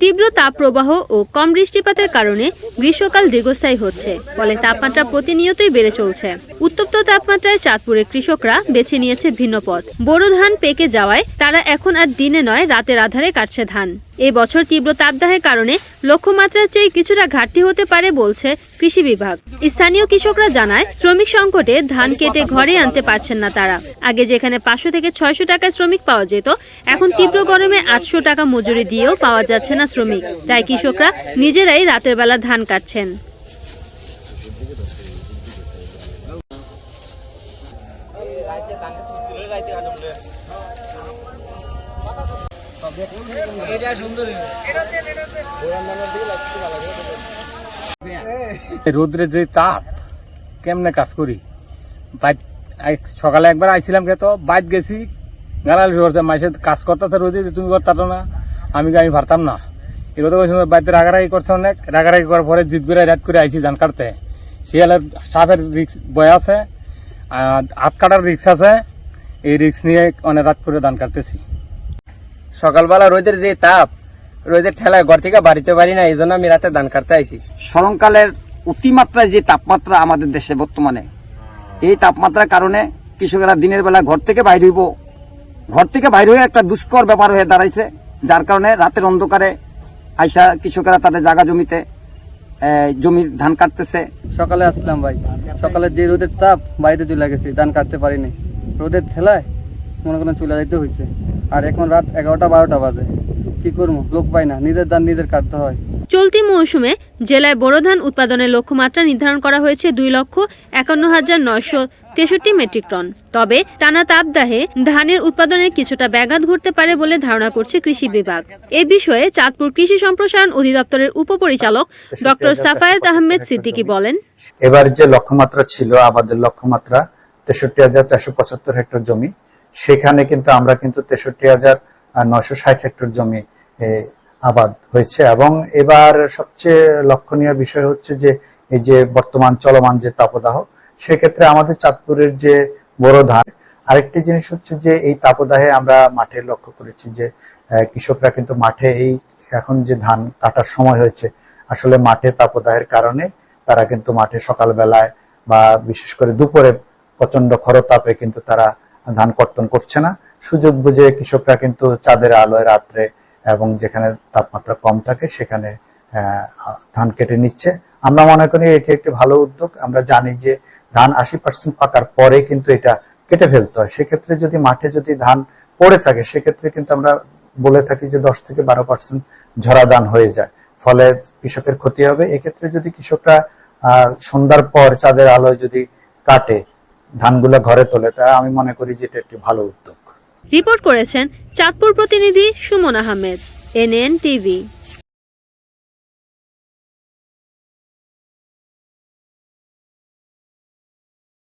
তীব্র তাপপ্রবাহ ও কম বৃষ্টিপাতের কারণে গ্রীষ্মকাল দীর্ঘস্থায়ী হচ্ছে, ফলে তাপমাত্রা প্রতিনিয়তই বেড়ে চলছে। উত্তপ্ত তাপমাত্রায় চাঁদপুরের কৃষকরা বেছে নিয়েছে ভিন্ন পথ। বোরো ধান পেকে যাওয়ায় তারা এখন আর দিনে নয়, রাতের আধারে কাটছে ধান। এই বছর তীব্র তাপদাহের কারণে লক্ষ্যমাত্রার চেয়ে কিছুটা ঘাটতি হতে পারে বলছে কৃষি বিভাগ। স্থানীয় কৃষকরা জানায়, শ্রমিক সংকটে ধান কেটে ঘরে আনতে পারছেন না তারা। আগে যেখানে পাঁচশো থেকে ছয়শো টাকায় শ্রমিক পাওয়া যেত, এখন তীব্র গরমে আটশো টাকা মজুরি দিয়েও পাওয়া যাচ্ছে না শ্রমিক। তাই কৃষকরা নিজেরাই রাতের বেলা ধান কাটছেন। রোদ্রে যে তাপ, কেমনে কাজ করি? বাইক সকালে একবার আইছিলাম কে তো বাইক গেছি, গালালি করছে মাসে কাজ করতেছে রোদে তুমি করতাম না, আমি আমি পারতাম না। কথা বলছি বাইতে রাগারাগি করছে অনেক, রাগারাগি করার পরে জিত করে রাত করে আইছি ধান কাটতে। শিয়ালের সাপের রিক্স বয় আছে আর হাত কাটার রিক্স আছে, এই রিক্স নিয়ে অনেক রাত করে ধান কাটতেছি। সকালবেলা রোদের যে তাপ রোদের ঠেলায় ঘর থেকে বাড়িতে পারি না এই জন্য আমি রাতে ধান কাটতে আইছি। স্মরণকালের অতিমাত্রায় যে তাপমাত্রা আমাদের দেশে বর্তমানে এই তাপমাত্রার কারণে কৃষকেরা দিনের বেলা ঘর থেকে বাইর হইব। ঘর থেকে বাইর হয়ে একটা দুষ্কর ব্যাপার হয়ে দাঁড়াইছে যার কারণে রাতের অন্ধকারে আইসা কৃষকেরা তাদের জায়গা জমিতে জমির ধান কাটতেছে। সকালে আসলাম ভাই। সকালে যে রোদের তাপ বাড়িতে চলে গেছে ধান কাটতে পারিনি। রোদের ঠেলায় মনে করেন চলে যাইতে হয়েছে আর এখন রাত এগারোটা বারোটা বাজে। কি করব? লোক পাই না। নিজের ধান নিজের কাটতে হয়। চলতি মৌসুমে জেলায় বোরো ধান উৎপাদনের লক্ষ্যমাত্রা নির্ধারণ করা হয়েছে দুই লক্ষ একান্ন হাজার নয়শো তেষট্টি মেট্রিক টন। তবে টানা তাপদাহে ধানের উৎপাদনে কিছুটা ব্যাঘাত ঘটতে পারে বলে ধারণা করছে কৃষি বিভাগ। এ বিষয়ে চাঁদপুর কৃষি সম্প্রসারণ অধিদপ্তরের উপপরিচালক ডক্টর সাফায়েত আহমেদ সিদ্দিকী বলেন এবার যে লক্ষ্যমাত্রা ছিল আমাদের লক্ষ্যমাত্রা তেষট্টি হাজার চারশো পঁচাত্তর হেক্টর জমি। সেখানে কিন্তু আমরা কিন্তু তেষট্টি হাজার নয়শো ষাট হেক্টর জমি আবাদ হয়েছে। এবং এবার সবচেয়ে লক্ষণীয় বিষয় হচ্ছে যে, এই যে বর্তমান চলমান যে তাপদাহ, সেক্ষেত্রে আমাদের চাঁদপুরের যে বড় ধান, আরেকটি জিনিস হচ্ছে যে, এই তাপদাহে আমরা মাঠে লক্ষ্য করেছি যে কৃষকরা কিন্তু মাঠে এই এখন যে ধান কাটার সময় হয়েছে, আসলে মাঠে তাপদাহের কারণে তারা কিন্তু মাঠে সকালবেলায় বা বিশেষ করে দুপুরে প্রচণ্ড খরতাপে কিন্তু তারা ধান কর্তন করছে না। সুযোগ বুঝে কৃষকরা কিন্তু চাঁদের আলোয় রাত্রে এবং যেখানে তাপমাত্রা কম থাকে সেখানে ধান কেটে নিচ্ছে। আমরা মনে করি এটি একটি ভালো উদ্যোগ। আমরা জানি যে ধান আশি পার্সেন্ট পাকার পরে কিন্তু এটা কেটে ফেলতে হয়। সেক্ষেত্রে যদি মাঠে যদি ধান পড়ে থাকে, সেক্ষেত্রে কিন্তু আমরা বলে থাকি যে দশ থেকে বারো পার্সেন্ট ঝরা ধান হয়ে যায়। ফলে কৃষকের ক্ষতি হবে। এক্ষেত্রে যদি কৃষকরা সন্ধ্যার পর চাঁদের আলোয় যদি কাটে ধানগুলো ঘরে তোলে, তা আমি মনে করি যে এটা একটি ভালো উদ্যোগ। রিপোর্ট করেছেন চাঁদপুর প্রতিনিধি সুমন আহমেদ, এনএন টিভি।